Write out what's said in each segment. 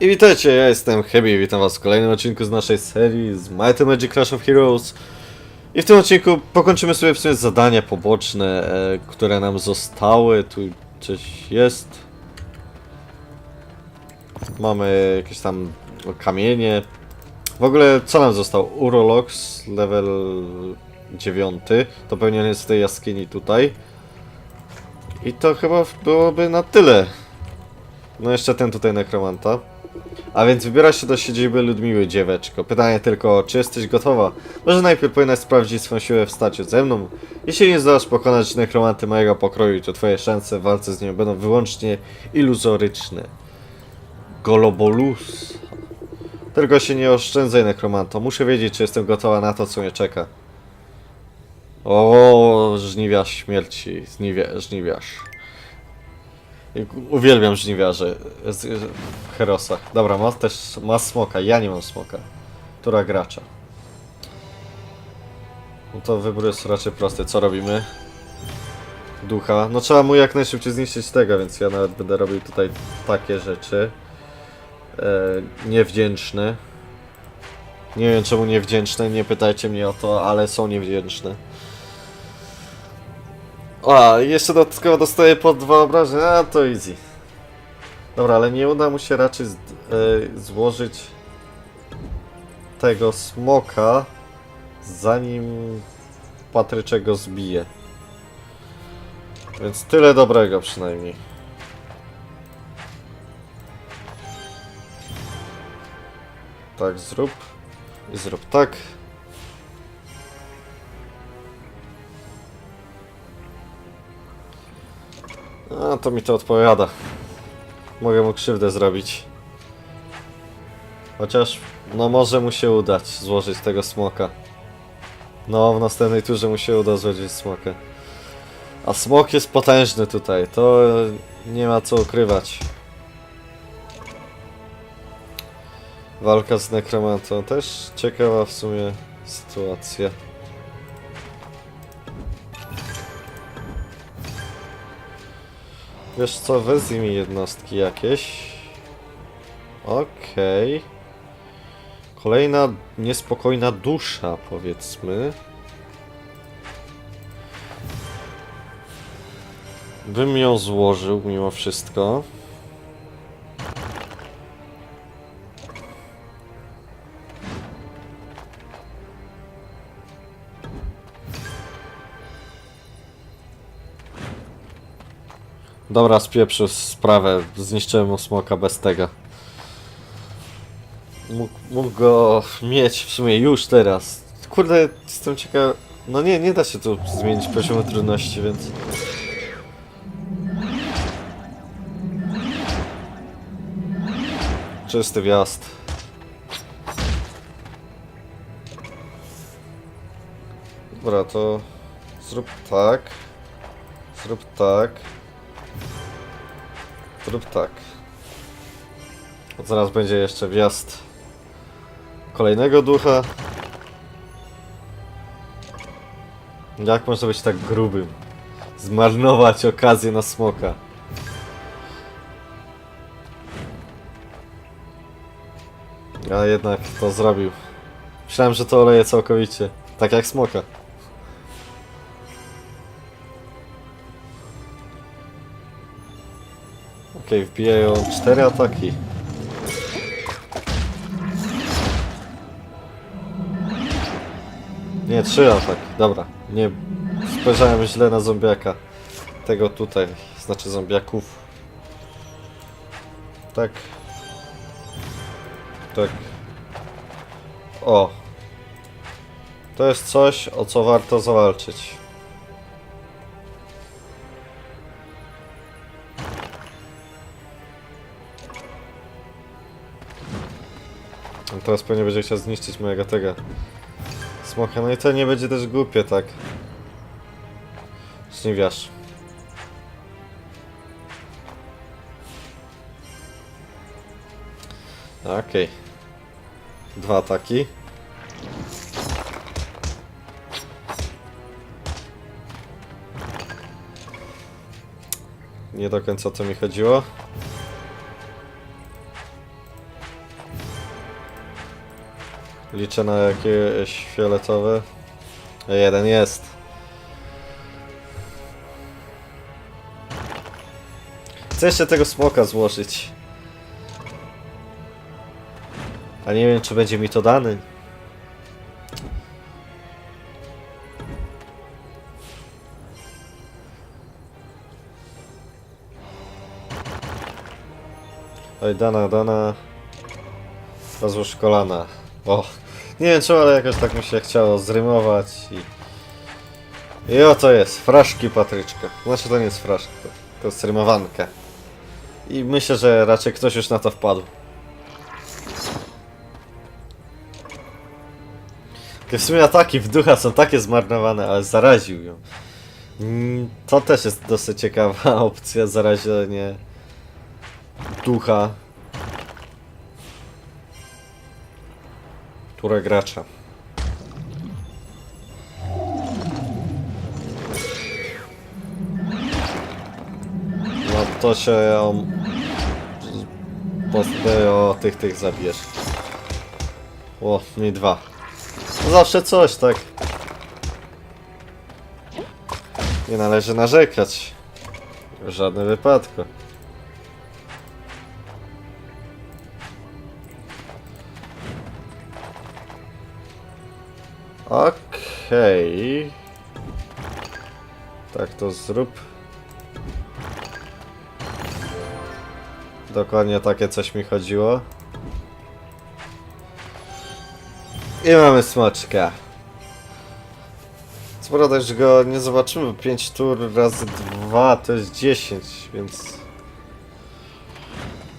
I witajcie, ja jestem Hebi witam was w kolejnym odcinku z naszej serii z Might and Magic Clash of Heroes. I w tym odcinku pokończymy sobie w sumie zadania poboczne, e, które nam zostały. Tu coś jest. Mamy jakieś tam kamienie. W ogóle co nam został? Urolox, level 9. To pewnie jest w tej jaskini tutaj. I to chyba byłoby na tyle. No jeszcze ten tutaj nekromanta. A więc wybierasz się do siedziby Ludmiły, dzieweczko. Pytanie tylko, czy jesteś gotowa? Może najpierw powinnaś sprawdzić swoją siłę w starciu ze mną? Jeśli nie zdołasz pokonać nekromanty mojego pokroju, to twoje szanse w walce z nią będą wyłącznie iluzoryczne. Golobolus. Tylko się nie oszczędzaj, nekromanto. Muszę wiedzieć, czy jestem gotowa na to, co mnie czeka. O, żniwiarz śmierci. Żniwia, żniwiarz. Uwielbiam żniwiarze z- w Herosach. Dobra, ma też ma smoka, ja nie mam smoka. Która gracza? No to wybór jest raczej prosty. Co robimy? Ducha. No trzeba mu jak najszybciej zniszczyć tego, więc ja nawet będę robił tutaj takie rzeczy. E, niewdzięczne. Nie wiem czemu niewdzięczne, nie pytajcie mnie o to, ale są niewdzięczne. A, jeszcze dodatkowo dostaję po dwa obrażenia, a to easy. Dobra, ale nie uda mu się raczej z, e, złożyć tego smoka, zanim Patryczek go zbije. Więc tyle dobrego przynajmniej. Tak, zrób. I zrób tak. A, to mi to odpowiada. Mogę mu krzywdę zrobić. Chociaż, no może mu się udać złożyć tego smoka. No, w następnej turze mu się uda złożyć smoka. A smok jest potężny tutaj, to nie ma co ukrywać. Walka z nekromantą, też ciekawa w sumie sytuacja. Wiesz co, wezmij mi jednostki jakieś. Okej. Kolejna niespokojna dusza, powiedzmy. Bym ją złożył mimo wszystko. Dobra, spieprzył sprawę. Zniszczyłem mu smoka bez tego. Mógł, mógł go mieć w sumie już teraz. Kurde, jestem ciekaw. No nie, nie da się tu zmienić poziomu trudności, więc. Czysty wjazd. Dobra, to zrób tak. Zrób tak. Zrób tak. Zaraz będzie jeszcze wjazd kolejnego ducha. Jak można być tak grubym? Zmarnować okazję na smoka. A jednak to zrobił. Myślałem, że to oleje całkowicie. Tak jak smoka. Okej, wbijają cztery ataki. Nie, trzy ataki. Dobra. Nie spojrzałem źle na zombiaka. Tego tutaj, znaczy zombiaków. Tak. Tak. O. To jest coś, o co warto zawalczyć. Teraz pewnie będzie chciał zniszczyć mojego tego smoka. No i to nie będzie też głupie, tak? Śniwiarz. Okej. Dwa ataki. Nie do końca o to mi chodziło. Liczę na jakieś fioletowe. Jeden jest. Chcę jeszcze tego smoka złożyć. A nie wiem, czy będzie mi to dany. Oj, dana, dana. Rozłóż kolana. O, nie wiem czemu, ale jakoś tak mi się chciało zrymować i... I o to jest, fraszki Patryczka. Znaczy to nie jest fraszka, to, to jest rymowanka. I myślę, że raczej ktoś już na to wpadł. W sumie ataki w ducha są takie zmarnowane, ale zaraził ją. Mm, To też jest dosyć ciekawa opcja, zarażenie ducha. Tura gracza. No to się ją pozbę o tych tych zabierz. O, mi dwa. No zawsze coś, tak. Nie należy narzekać. W żadnym wypadku. Okej. Tak to zrób. Dokładnie takie coś mi chodziło. I mamy smoczka. Co prawda, że go nie zobaczymy. 5 tur razy 2 to jest 10, więc...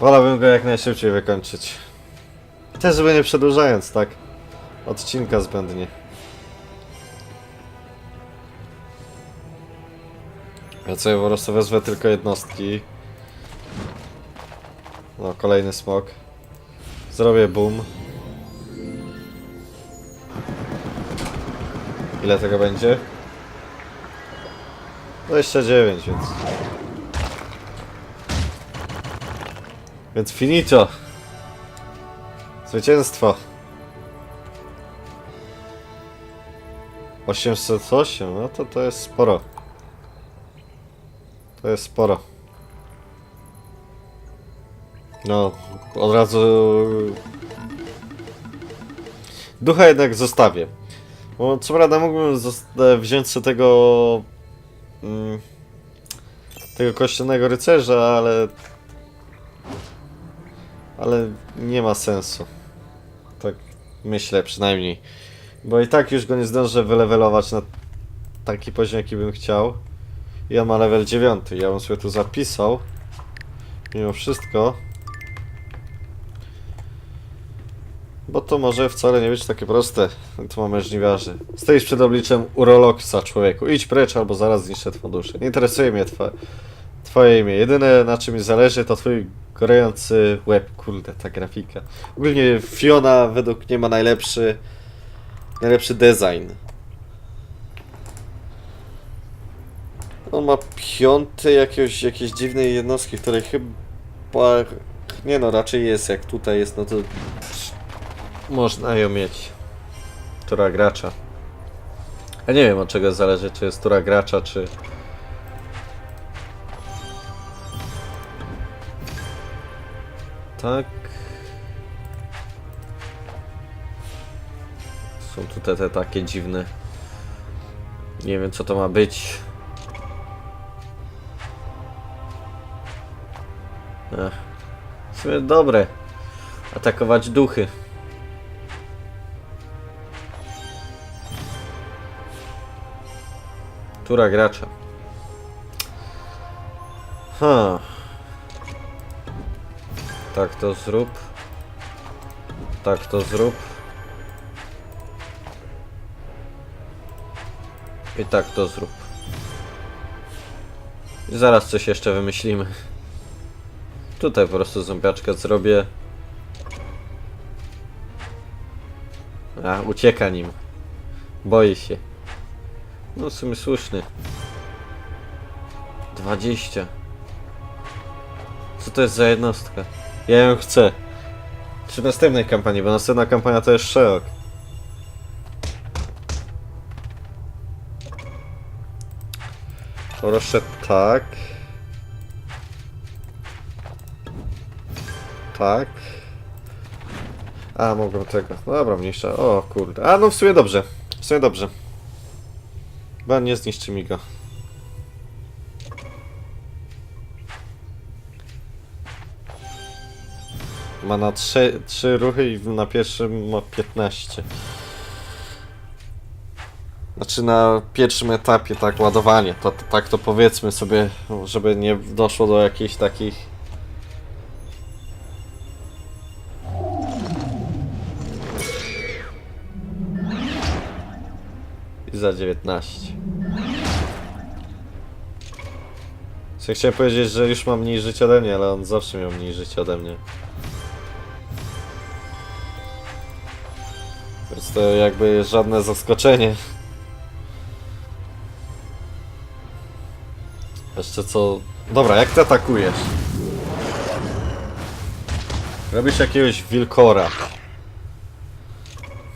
Wolałbym go jak najszybciej wykończyć. Też żeby nie przedłużając, tak? Odcinka zbędnie. Ja sobie po prostu wezmę tylko jednostki. No, kolejny smok. Zrobię boom. Ile tego będzie? 29, więc... Więc finito! Zwycięstwo! 808, no to to jest sporo. To jest sporo. No, od razu... Ducha jednak zostawię. Bo co prawda mógłbym e, wziąć sobie tego... Mm, tego kościelnego rycerza, ale... Ale nie ma sensu. Tak myślę przynajmniej. Bo i tak już go nie zdążę wylewelować na taki poziom, jaki bym chciał. I on ma level 9. Ja bym sobie tu zapisał. Mimo wszystko. Bo to może wcale nie być takie proste. Tu mamy żniwiarzy. Stoisz przed obliczem urologsa, człowieku. Idź precz, albo zaraz zniszczę twą duszę. Nie interesuje mnie twoje, twoje imię. Jedyne na czym mi zależy to twój gorący łeb. Kurde, ta grafika. Ogólnie Fiona według mnie ma najlepszy najlepszy design. On ma piąty jakiegoś, jakiejś dziwnej jednostki, której chyba... Nie no, raczej jest, jak tutaj jest, no to... Można ją mieć. Tura gracza. Ja nie wiem od czego zależy, czy jest tura gracza, czy... Tak... Są tutaj te takie dziwne... Nie wiem co to ma być. Ech. W sumie dobre. Atakować duchy. Tura gracza. Ha. Tak to zrób. Tak to zrób. I tak to zrób. I zaraz coś jeszcze wymyślimy. Tutaj po prostu zombiaczkę zrobię. A, ucieka nim. Boi się. No w sumie słuszny. 20. Co to jest za jednostka? Ja ją chcę. Przy następnej kampanii, bo następna kampania to jest Sherlock. Proszę tak. Tak. A, mogłem tego. No dobra, mniejsza. O kurde. A, no w sumie dobrze. W sumie dobrze. Chyba nie zniszczy mi go. Ma na 3, trzy ruchy i na pierwszym ma 15. Znaczy na pierwszym etapie tak ładowanie, to, to tak to powiedzmy sobie, żeby nie doszło do jakichś takich za 19. Co chciałem powiedzieć, że już mam mniej życia ode mnie, ale on zawsze miał mniej życia ode mnie. Więc to jakby żadne zaskoczenie. Jeszcze co... Dobra, jak ty atakujesz? Robisz jakiegoś wilkora.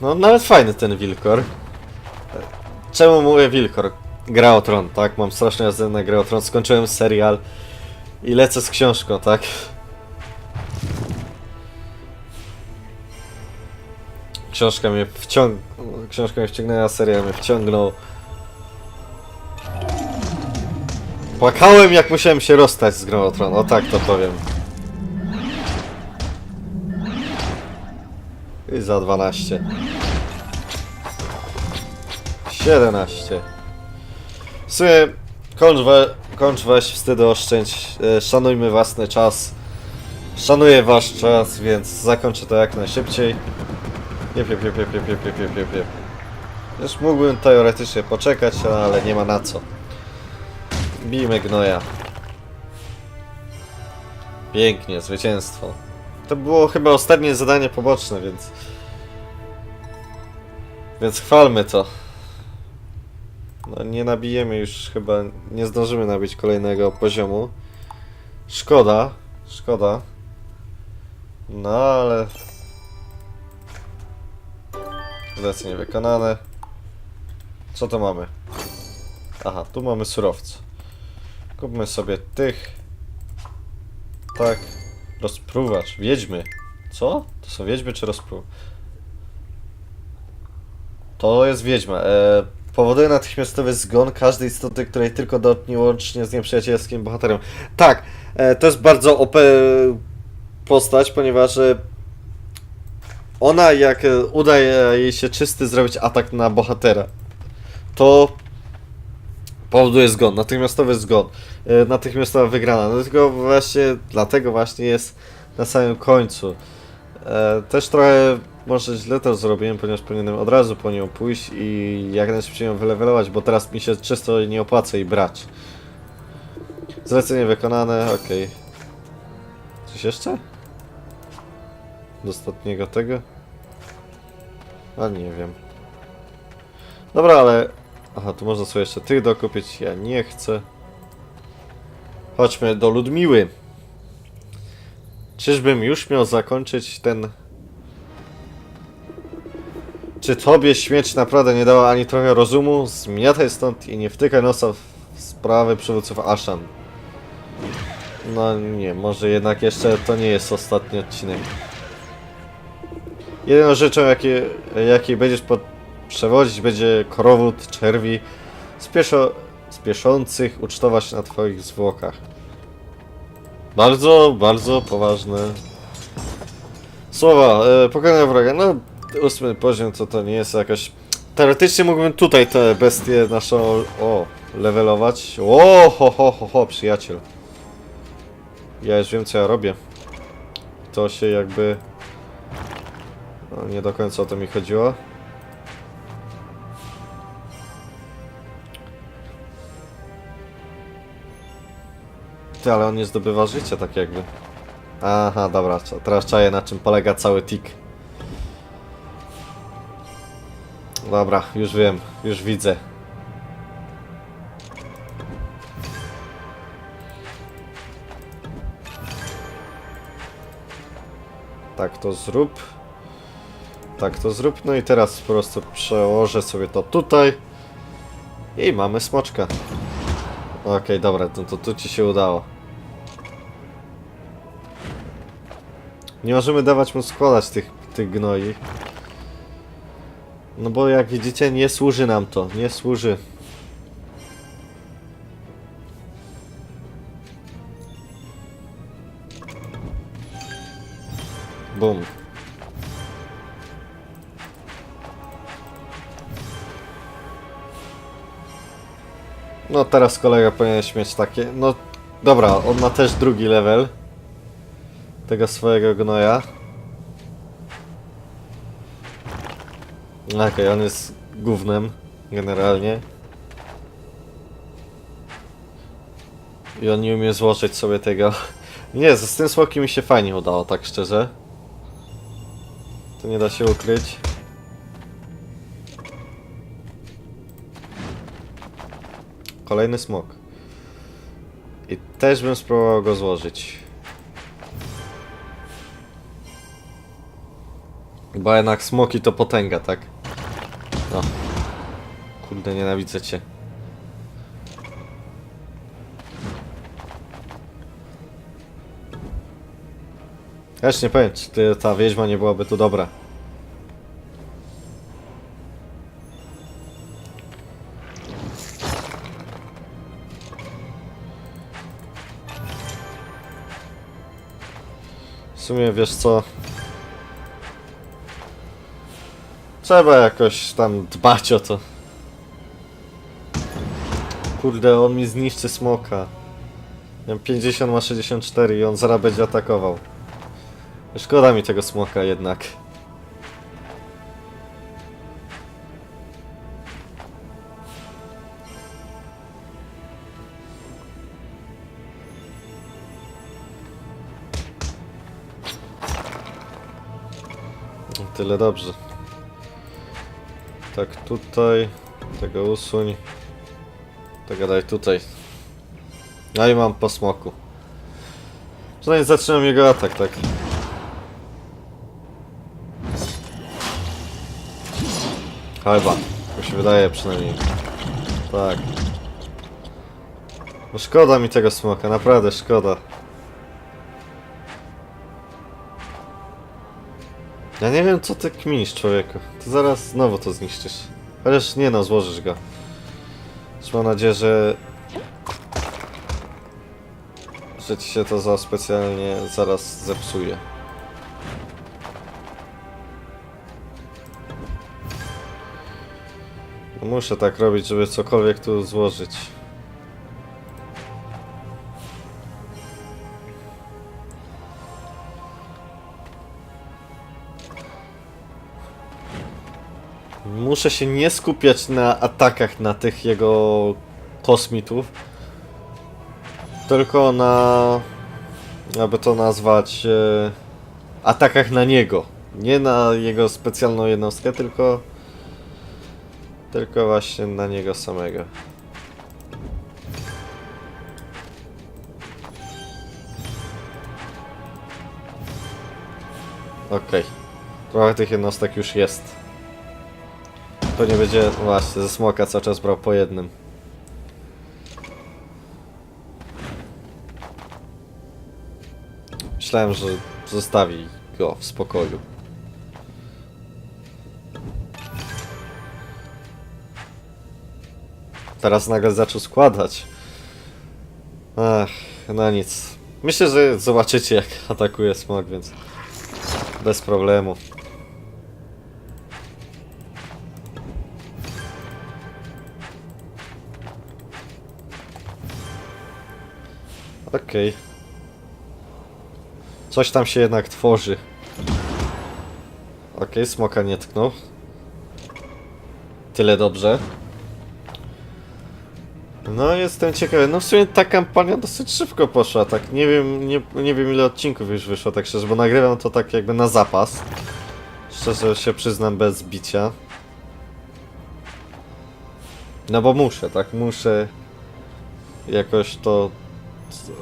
No nawet fajny ten wilkor. Czemu mówię Wilkor? Gra o Tron, tak? Mam strasznie jazdę na Grę o Tron. Skończyłem serial i lecę z książką, tak? Książka mnie wciąg... Książka mnie wciągnęła, serial mnie wciągnął. Płakałem jak musiałem się rozstać z Grą o Tron, o tak to powiem. I za 12. 17. W sumie kończ, we, kończ weź, wstydu oszczędź, e, szanujmy własny czas. Szanuję wasz czas, więc zakończę to jak najszybciej. Jep, jep, jep, jep, jep, jep, jep, jep, jep. Już mógłbym teoretycznie poczekać, ale nie ma na co. Bijmy gnoja. Pięknie, zwycięstwo. To było chyba ostatnie zadanie poboczne, więc... Więc chwalmy to. No nie nabijemy już chyba, nie zdążymy nabić kolejnego poziomu. Szkoda, szkoda. No ale... Zlecenie wykonane. Co to mamy? Aha, tu mamy surowce. Kupmy sobie tych. Tak. Rozpruwacz. Wiedźmy. Co? To są wiedźmy czy rozpruw? To jest wiedźma. E, powoduje natychmiastowy zgon każdej istoty, której tylko dotknie łącznie z nieprzyjacielskim bohaterem. Tak, e, to jest bardzo OP postać, ponieważ e, ona jak e, udaje jej się czysty zrobić atak na bohatera, to powoduje zgon, natychmiastowy zgon, natychmiastowa wygrana. Dlatego właśnie, dlatego właśnie jest na samym końcu. Też trochę może źle to zrobiłem, ponieważ powinienem od razu po nią pójść i jak najszybciej ją wylewelować, bo teraz mi się czysto nie opłaca i brać. Zlecenie wykonane, okej. Coś jeszcze? Do ostatniego tego? A nie wiem. Dobra, ale... Aha, tu można sobie jeszcze tych dokupić, ja nie chcę. Chodźmy do Ludmiły. Czyżbym już miał zakończyć ten... Czy tobie śmierć naprawdę nie dała ani trochę rozumu? Zmiataj stąd i nie wtykaj nosa w sprawy przywódców Ashan. No nie, może jednak jeszcze to nie jest ostatni odcinek. Jedyną rzeczą, jakie, jakiej będziesz pod, przewodzić, będzie korowód czerwi spieszo, spieszących ucztować na twoich zwłokach. Bardzo, bardzo poważne słowa. E, pokonania wroga. No, ósmy poziom to to nie jest jakaś... Teoretycznie mógłbym tutaj te bestie naszą... O, levelować. O, ho, ho, ho, ho, przyjaciel. Ja już wiem, co ja robię. To się jakby... No, nie do końca o to mi chodziło. Ty, ale on nie zdobywa życia tak jakby. Aha, dobra, teraz czaję na czym polega cały tik. Dobra, już wiem, już widzę. Tak to zrób. Tak to zrób. No i teraz po prostu przełożę sobie to tutaj. I mamy smoczka. Okej, dobra, no to tu ci się udało. Nie możemy dawać mu składać tych, tych gnoi. No bo jak widzicie, nie służy nam to. Nie służy. Bum. No teraz kolega powinien mieć takie. No dobra, on ma też drugi level tego swojego gnoja. Okej, on jest gównem generalnie. I on nie umie złożyć sobie tego. Nie, z tym smokiem mi się fajnie udało, tak szczerze. To nie da się ukryć. Kolejny smok. I też bym spróbował go złożyć. Bo jednak smoki to potęga, tak? No. Kurde, nienawidzę cię. Ja już nie powiem, czy ty, ta wiedźma nie byłaby tu dobra. W sumie wiesz co? Trzeba jakoś tam dbać o to. Kurde, on mi zniszczy smoka. Mam 50 ma 64 i on zaraz będzie atakował. Szkoda mi tego smoka jednak. Tyle dobrze. Tak tutaj, tego usuń. Tego daj tutaj. No i mam po smoku. Przynajmniej zaczynam jego atak, tak. Chyba. Mi się wydaje przynajmniej. Tak. No szkoda mi tego smoka, naprawdę szkoda. Ja nie wiem co ty kminisz człowieku. Ty zaraz znowu to zniszczysz. Chociaż nie no, złożysz go. Już mam nadzieję, że... Że ci się to za specjalnie zaraz zepsuje. Muszę tak robić, żeby cokolwiek tu złożyć. Muszę się nie skupiać na atakach na tych jego kosmitów, tylko na, aby to nazwać, e, atakach na niego. Nie na jego specjalną jednostkę, tylko tylko właśnie na niego samego. Okej. Trochę tych jednostek już jest. To nie będzie... Właśnie, ze smoka cały czas brał po jednym. Myślałem, że zostawi go w spokoju. Teraz nagle zaczął składać. Ach, no nic. Myślę, że zobaczycie jak atakuje smog, więc bez problemu. Okej. Coś tam się jednak tworzy. Okej, smoka nie tknął. Tyle dobrze. No jestem ciekawy. No w sumie ta kampania dosyć szybko poszła, tak nie wiem, nie, nie wiem ile odcinków już wyszło, tak szczerze, bo nagrywam to tak jakby na zapas. Szczerze się przyznam bez bicia. No bo muszę, tak, muszę jakoś to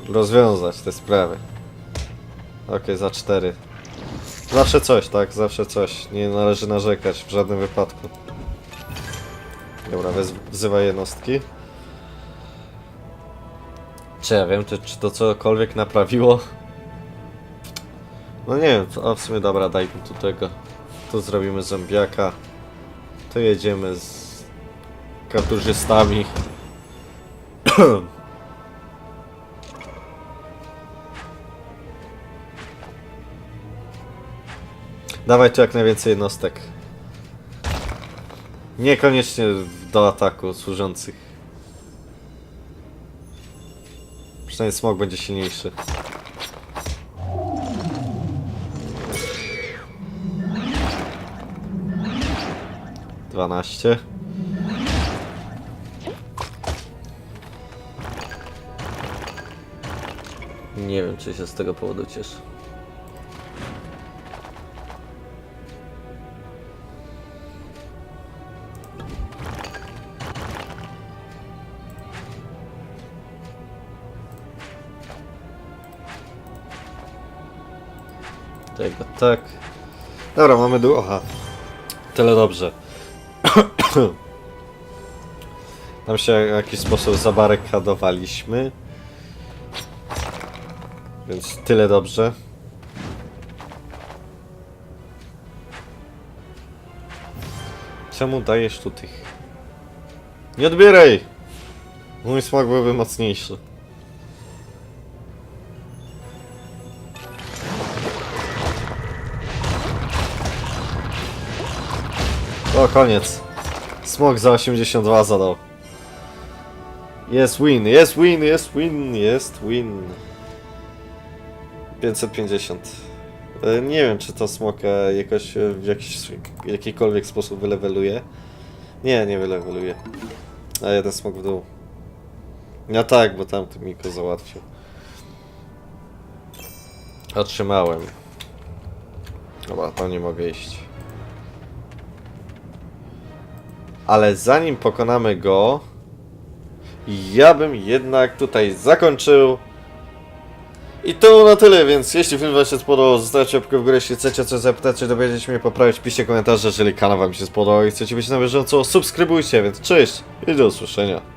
rozwiązać te sprawy. Okej, za cztery. Zawsze coś, tak? Zawsze coś. Nie należy narzekać w żadnym wypadku. Dobra, wzywaj jednostki. Czy ja wiem, czy, czy to cokolwiek naprawiło? No nie wiem, a w sumie dobra, daj mi tu tego. Tu zrobimy zombiaka. Tu jedziemy z katurzystami. Dawaj tu jak najwięcej jednostek. Niekoniecznie do ataku służących. Przynajmniej smog będzie silniejszy. Dwanaście. Nie wiem, czy się z tego powodu cieszę. Tego tak. Dobra, mamy dół. Aha. Tyle dobrze. Tam się w jakiś sposób zabarykadowaliśmy. Więc tyle dobrze. Czemu dajesz tu tych? Nie odbieraj! Mój smak byłby mocniejszy. O, koniec. Smok za 82 zadał. Jest win, jest win, jest win, jest win. 550. E, Nie wiem, czy to smoka jakoś e, w jakiś, jakikolwiek sposób wyleweluje. Nie, nie wyleweluje. A jeden smok w dół. No tak, bo tamty Miko załatwił. Otrzymałem. Dobra, to nie mogę iść. Ale zanim pokonamy go, ja bym jednak tutaj zakończył. I to na tyle, więc jeśli film Wam się spodobał, zostawcie łapkę w górę, jeśli chcecie coś zapytać, czy dowiedzieć mnie, poprawić, piszcie komentarze, jeżeli kanał Wam się spodobał i chcecie być na bieżąco, subskrybujcie, więc cześć i do usłyszenia.